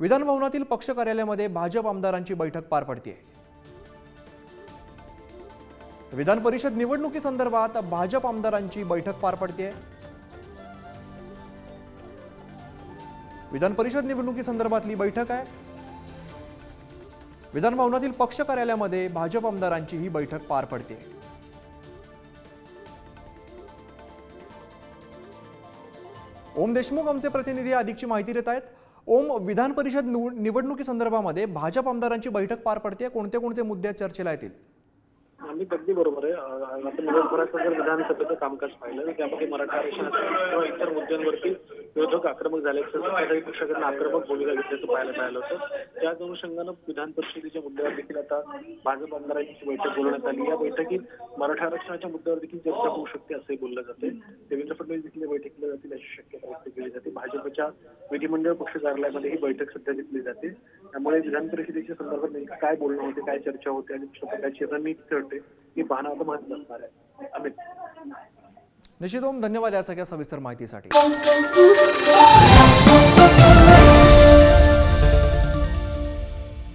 विधानभवनातील पक्ष कार्यालयामध्ये भाजप आमदारांची बैठक पार पडते विधान परिषद निवडणुकीसंदर्भात भाजप आमदारांची बैठक पार पडते विधान परिषद निवडणुकीसंदर्भातली बैठक आहे. विधान भवनातील पक्ष कार्यालयामध्ये भाजप आमदारांची ही बैठक पार पडते ओम देशमुख आमचे प्रतिनिधी अधिकची माहिती देत आहेत. ओम विधान परिषद निवड- निवडणुकीसंदर्भामध्ये भाजप आमदारांची बैठक पार पडते कोणते कोणते मुद्दे चर्चेला येतील? आम्ही अगदी बरोबर आहे. आपण जर विधानसभेचं कामकाज पाहिलं. त्यामध्ये मराठा आरक्षण किंवा इतर मुद्द्यांवरती विरोधक आक्रमक झाले असेल पक्षाकडून आक्रमक भूमिका घेतल्याचं पाहायला मिळालं होतं. त्याच अनुषंगानं विधान परिषदेच्या मुद्द्यावर देखील आता भाजप आमदारांची बैठक बोलवण्यात आली. या बैठकीत मराठा आरक्षणाच्या मुद्द्यावर देखील चर्चा होऊ शकते असंही बोललं जाते देवेंद्र फडणवीस देखील बैठकीला जातील अशी शक्यता व्यक्त केली जाते. भाजपच्या विधिमंडळ पक्ष कार्यालयामध्ये ही बैठक सध्या घेतली जाते. त्यामुळे विधान परिषदेच्या संदर्भात नेमकं काय बोलणं होते काय चर्चा होते आणि कशा प्रकारची रणनीती ठरते हे पाहणं आता महत्वाचं असणार आहे. अमित धन्यवाद या सगळ्या सविस्तर माहितीसाठी.